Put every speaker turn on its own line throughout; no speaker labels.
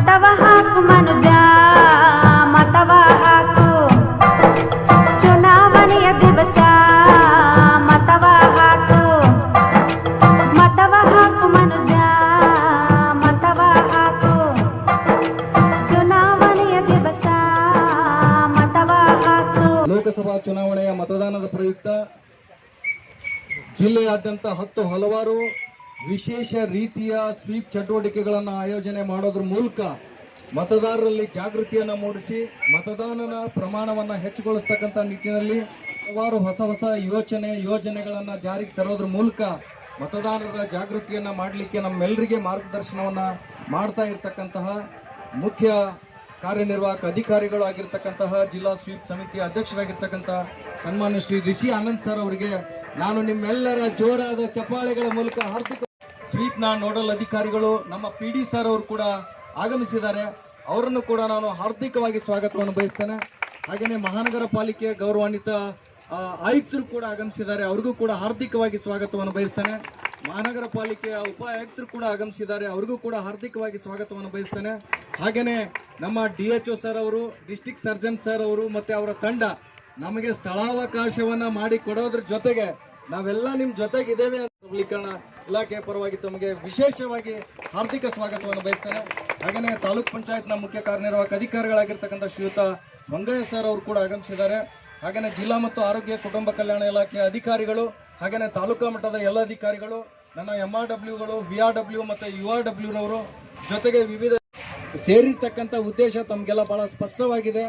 ಮತವ ಹಾಕು ಮನುಜ, ಮತವ ಹಾಕು. ಚುನಾವಣೆಯ ದಿವಸ ಮತವ ಹಾಕು. ಮತವ ಹಾಕು
ಲೋಕಸಭಾ ಚುನಾವಣೆಯ ಮತದಾನದ ಪ್ರಯುಕ್ತ ಜಿಲ್ಲೆಯಾದ್ಯಂತ ಹತ್ತು ಹಲವಾರು ವಿಶೇಷ ರೀತಿಯ ಸ್ವೀಪ್ ಚಟುವಟಿಕೆಗಳನ್ನು ಆಯೋಜನೆ ಮಾಡೋದ್ರ ಮೂಲಕ ಮತದಾರರಲ್ಲಿ ಜಾಗೃತಿಯನ್ನು ಮೂಡಿಸಿ ಮತದಾನನ ಪ್ರಮಾಣವನ್ನು ಹೆಚ್ಚುಗೊಳಿಸ್ತಕ್ಕಂಥ ನಿಟ್ಟಿನಲ್ಲಿ ಹಲವಾರು ಹೊಸ ಹೊಸ ಯೋಚನೆ ಯೋಜನೆಗಳನ್ನು ಜಾರಿಗೆ ತರೋದ್ರ ಮೂಲಕ ಮತದಾರರ ಜಾಗೃತಿಯನ್ನು ಮಾಡಲಿಕ್ಕೆ ನಮ್ಮೆಲ್ಲರಿಗೆ ಮಾರ್ಗದರ್ಶನವನ್ನು ಮಾಡ್ತಾ ಇರತಕ್ಕಂತಹ ಮುಖ್ಯ ಕಾರ್ಯನಿರ್ವಾಹಕ ಅಧಿಕಾರಿಗಳು ಆಗಿರ್ತಕ್ಕಂತಹ ಜಿಲ್ಲಾ ಸ್ವೀಪ್ ಸಮಿತಿ ಅಧ್ಯಕ್ಷರಾಗಿರ್ತಕ್ಕಂಥ ಸನ್ಮಾನ್ಯ ಶ್ರೀ ರಿಷಿ ಆನಂದ್ ಸರ್ ಅವರಿಗೆ ನಾನು ನಿಮ್ಮೆಲ್ಲರ ಜೋರಾದ ಚಪ್ಪಾಳೆಗಳ ಮೂಲಕ ಹಾರ್ದಿಕ ಸ್ವೀಪ್ನ ನೋಡಲ್ ಅಧಿಕಾರಿಗಳು, ನಮ್ಮ ಪಿ ಡಿ ಸರ್ ಅವರು ಕೂಡ ಆಗಮಿಸಿದ್ದಾರೆ. ಅವರನ್ನು ಕೂಡ ನಾನು ಹಾರ್ದಿಕವಾಗಿ ಸ್ವಾಗತವನ್ನು ಬಯಸ್ತೇನೆ. ಹಾಗೆಯೇ ಮಹಾನಗರ ಪಾಲಿಕೆ ಗೌರವಾನ್ವಿತ ಆಯುಕ್ತರು ಕೂಡ ಆಗಮಿಸಿದ್ದಾರೆ. ಅವ್ರಿಗೂ ಕೂಡ ಹಾರ್ದಿಕವಾಗಿ ಸ್ವಾಗತವನ್ನು ಬಯಸ್ತೇನೆ. ಮಹಾನಗರ ಪಾಲಿಕೆಯ ಉಪ ಆಯುಕ್ತರು ಕೂಡ ಆಗಮಿಸಿದ್ದಾರೆ. ಅವ್ರಿಗೂ ಕೂಡ ಹಾರ್ದಿಕವಾಗಿ ಸ್ವಾಗತವನ್ನು ಬಯಸ್ತೇನೆ. ಹಾಗೆಯೇ ನಮ್ಮ ಡಿ ಎಚ್ ಒ ಸರ್ ಅವರು ಡಿಸ್ಟಿಕ್ ಸರ್ಜನ್ ಸರ್ ಅವರು ಮತ್ತೆ ಅವರ ತಂಡ ನಮಗೆ ಸ್ಥಳಾವಕಾಶವನ್ನ ಮಾಡಿ ಕೊಡೋದ್ರ ಜೊತೆಗೆ ನಾವೆಲ್ಲ ನಿಮ್ಮ ಜೊತೆಗಿದ್ದೇವೆ ಸಬಲೀಕರಣ ಇಲಾಖೆ ಪರವಾಗಿ ತಮಗೆ ವಿಶೇಷವಾಗಿ ಹಾರ್ದಿಕ ಸ್ವಾಗತವನ್ನು ಬಯಸ್ತೇನೆ. ಹಾಗೆಯೇ ತಾಲೂಕ್ ಪಂಚಾಯತ್ನ ಮುಖ್ಯ ಕಾರ್ಯನಿರ್ವಾಹಕ ಅಧಿಕಾರಿಗಳಾಗಿರ್ತಕ್ಕಂಥ ಶ್ರೀಯುತ ಮಂಗಯ್ಯ ಸರ್ ಅವರು ಕೂಡ ಆಗಮಿಸಿದ್ದಾರೆ. ಹಾಗೆಯೇ ಜಿಲ್ಲಾ ಮತ್ತು ಆರೋಗ್ಯ, ಕುಟುಂಬ ಕಲ್ಯಾಣ ಇಲಾಖೆಯ ಅಧಿಕಾರಿಗಳು ಹಾಗೆಯೇ ತಾಲೂಕಾ ಮಟ್ಟದ ಎಲ್ಲ ಅಧಿಕಾರಿಗಳು, ನನ್ನ ಎಂ ಆರ್ ಡಬ್ಲ್ಯೂಗಳು ವಿ ಆರ್ ಡಬ್ಲ್ಯೂ ಮತ್ತು ಯು ಆರ್ ಡಬ್ಲ್ಯೂನವರು ಜೊತೆಗೆ ವಿವಿಧ ಸೇರಿರ್ತಕ್ಕಂಥ ಉದ್ದೇಶ ತಮಗೆಲ್ಲ ಬಹಳ ಸ್ಪಷ್ಟವಾಗಿದೆ.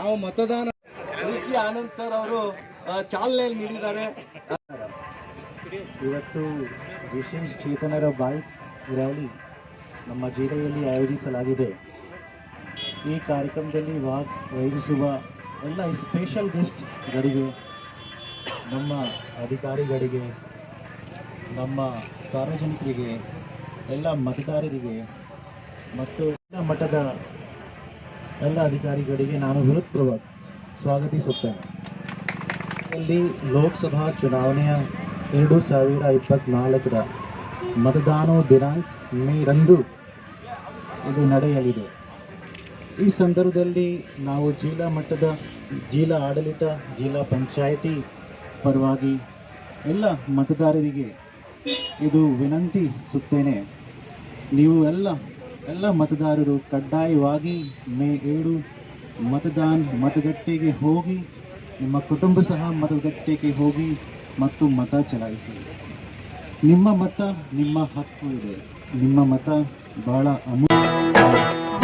ನಾವು ಮತದಾನ ಋಷಿ ಆನಂದ್ ಸರ್ ಅವರು ಚಾಲನೆಯಲ್ಲಿ ನೀಡಿದ್ದಾರೆ.
ಇವತ್ತು ವಿಶೇಷ ಚೇತನರ ಬೈಕ್ ರ್ಯಾಲಿ ನಮ್ಮ ಜಿಲ್ಲೆಯಲ್ಲಿ ಆಯೋಜಿಸಲಾಗಿದೆ. ಈ ಕಾರ್ಯಕ್ರಮದಲ್ಲಿ ವಾಕ್ ವಹಿಸುವ ಎಲ್ಲ ಸ್ಪೆಷಲ್ ಗೆಸ್ಟ್ಗಳಿಗೆ ನಮ್ಮ ಅಧಿಕಾರಿಗಳಿಗೆ, ನಮ್ಮ ಸಾರ್ವಜನಿಕರಿಗೆ, ಎಲ್ಲ ಮತದಾರರಿಗೆ ಮತ್ತು ಮಟ್ಟದ ಎಲ್ಲ ಅಧಿಕಾರಿಗಳಿಗೆ ನಾನು ಹೃತ್ಪೂರ್ವಕ ಸ್ವಾಗತಿಸುತ್ತೇನೆ. ಇಲ್ಲಿ ಲೋಕಸಭಾ ಚುನಾವಣೆಯ ಎರಡು ಸಾವಿರ ಇಪ್ಪತ್ನಾಲ್ಕರ ಮತದಾನ ದಿನಾಂಕ ಮೇರಂದು ಇದು ನಡೆಯಲಿದೆ. ಈ ಸಂದರ್ಭದಲ್ಲಿ ನಾವು ಜಿಲ್ಲಾ ಮಟ್ಟದ ಜಿಲ್ಲಾ ಆಡಳಿತ, ಜಿಲ್ಲಾ ಪಂಚಾಯಿತಿ ಪರವಾಗಿ ಎಲ್ಲ ಮತದಾರರಿಗೆ ಇದು ವಿನಂತಿಸುತ್ತೇನೆ ನೀವು ಎಲ್ಲ ಎಲ್ಲ ಮತದಾರರು ಕಡ್ಡಾಯವಾಗಿ ಮೇ ಏಳು ಮತದಾನ ಮತಗಟ್ಟೆಗೆ ಹೋಗಿ, ನಿಮ್ಮ ಕುಟುಂಬ ಸಹ ಮತಗಟ್ಟೆಗೆ ಹೋಗಿ ಮತ್ತು ಮತ ಚಲಾಯಿಸಿ. ನಿಮ್ಮ ಮತ, ನಿಮ್ಮ ಹಕ್ಕು ಇದೆ. ನಿಮ್ಮ ಮತ ಬಹಳ ಅಮೂಲ್ಯ.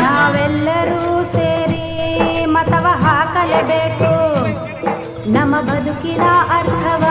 ನಾವೆಲ್ಲರೂ ಸೇರಿ ಮತವ ಹಾಕಲೇಬೇಕು. ನಮ್ಮ ಬದುಕಿನ ಅರ್ಥವ